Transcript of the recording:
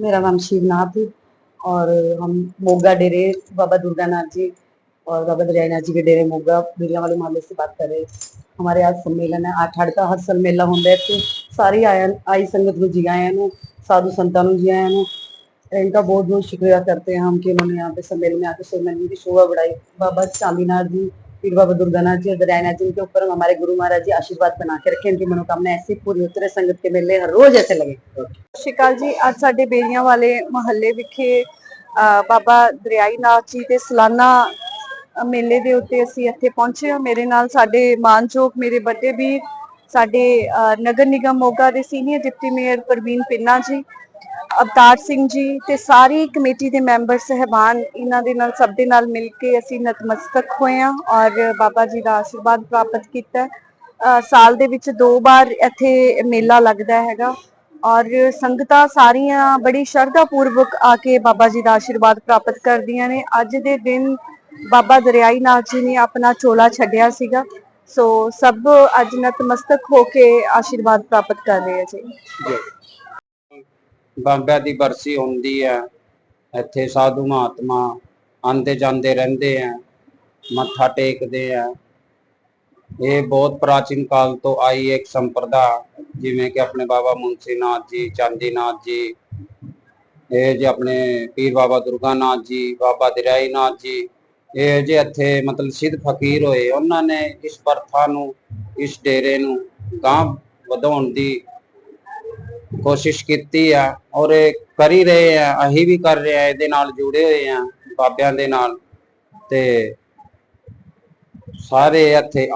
मेरा नाम शिवनाथ है और हम मोगा डेरे, बाबा दुर्गानाथ जी और बाबा दरियानाथ जी के डेरे मोगा बिरला वाले मोहल्ले से बात कर रहे हैं। हमारे आज सम्मेलन है, आठ आठ का हर साल मेला होता तो है सारी आया आई संगत को जी आए हैं साधु संतान जी आए हैं इनका बहुत बहुत शुक्रिया करते हैं हम कि उन्होंने यहाँ पे सम्मेलन में आकर सम्मेलन की शोभा बढ़ाई। बाबा चांदीनाथ जी फिर बाबा दुर्गानाथ जी और दरियानाथ जी के ऊपर हमारे गुरु महाराज जी आशीर्वाद बना के रखे उनकी मनोकामना ऐसी पूरी होती रहे संगत के मेले हर रोज ऐसे लगे ਸਤਿ ਸ਼੍ਰੀ ਅਕਾਲ ਜੀ ਅੱਜ ਸਾਡੇ ਬੇਰੀਆਂ ਵਾਲੇ ਮਹੱਲੇ ਵਿਖੇ ਅ, ਬਾਬਾ ਦਰਿਆਈ ਨਾਥ ਜੀ ਦੇ ਸਾਲਾਨਾ ਅ, ਮੇਲੇ ਦੇ ਉੱਤੇ ਅਸੀਂ ਇੱਥੇ ਪਹੁੰਚੇ ਹਾਂ ਮੇਰੇ ਨਾਲ ਸਾਡੇ ਮਾਨਯੋਗ ਮੇਰੇ ਵੱਡੇ ਵੀਰ ਸਾਡੇ ਅ, ਨਗਰ ਨਿਗਮ ਮੋਗਾ ਦੇ senior deputy mayor Parveen Pinna ji Avtar Singh ਜੀ ਤੇ ਸਾਰੀ ਕਮੇਟੀ ਦੇ ਮੈਂਬਰ ਸਹਿਬਾਨ ਇਹਨਾਂ ਦੇ ਨਾਲ ਸਭ ਦੇ ਨਾਲ ਮਿਲ ਕੇ ਅਸੀਂ ਨਤਮਸਤਕ ਹੋਏ ਹਾਂ ਔਰ ਬਾਬਾ ਜੀ ਦਾ ਆਸ਼ੀਰਵਾਦ ਪ੍ਰਾਪਤ ਕੀਤਾ ਸਾਲ ਦੇ ਵਿੱਚ ਦੋ ਵਾਰ ਇੱਥੇ ਮੇਲਾ ਲੱਗਦਾ ਹੈਗਾ ਔਰ ਸੰਗਤਾਂ ਸਾਰੀਆਂ ਬੜੀ ਸ਼ਰਧਾ ਪੂਰਵਕ ਆ ਕੇ ਬਾਬਾ ਜੀ ਦਾ ਆਸ਼ੀਰਵਾਦ ਪ੍ਰਾਪਤ ਕਰਦੀਆਂ ਨੇ। ਅੱਜ ਦੇ ਦਿਨ ਬਾਬਾ ਦਰਿਆਈ ਨਾਥ ਜੀ ਨੇ ਆਪਣਾ ਚੋਲਾ ਛੱਡਿਆ ਸੀਗਾ। ਸੋ ਸਭ ਅੱਜ ਨਤਮਸਤਕ ਹੋ ਕੇ ਆਸ਼ੀਰਵਾਦ ਪ੍ਰਾਪਤ ਕਰ ਰਹੇ ਆ ਜੀ। ਬਾਬਿਆਂ ਦੀ ਬਰਸੀ ਹੁੰਦੀ ਹੈ। ਇੱਥੇ ਸਾਧੂ ਮਹਾਤਮਾ ਆਂਦੇ ਜਾਂਦੇ ਰਹਿੰਦੇ ਆ, ਮੱਥਾ ਟੇਕਦੇ ਆ। ਇਹ ਬਹੁਤ ਪ੍ਰਾਚੀਨ ਕਾਲ ਤੋਂ ਆਈ ਇੱਕ ਸੰਪਰਦਾ ਜਿਵੇਂ ਕਿ ਆਪਣੇ ਬਾਬਾ ਮੁੰਸੀ ਨਾਥ ਜੀ, ਚਾਂਦੀ ਨਾਥ ਜੀ, ਇਹ ਜੇ ਆਪਣੇ ਪੀਰ ਬਾਬਾ ਦੁਰਗਾ ਨਾਥ ਜੀ, ਬਾਬਾ ਦਿਰਾਈ ਨਾਥ ਜੀ, ਇਹ ਜੇ ਇੱਥੇ ਮਤਲਬ ਸਿੱਧ ਫਕੀਰ ਹੋਏ। ਉਹਨਾਂ ਨੇ ਇਸ ਪ੍ਰਥਾ ਨੂੰ, ਇਸ ਡੇਰੇ ਨੂੰ ਗਾਂ ਵਧਾਉਣ ਦੀ ਕੋਸ਼ਿਸ਼ ਕੀਤੀ ਆ ਔਰ ਇਹ ਕਰ ਹੀ ਰਹੇ ਆ, ਅਸੀਂ ਵੀ ਕਰ ਰਹੇ ਆ, ਇਹਦੇ ਨਾਲ ਜੁੜੇ ਹੋਏ ਆ ਬਾਬਿਆਂ ਦੇ ਨਾਲ ਤੇ ਸਾਰੇ ਇੱਥੇ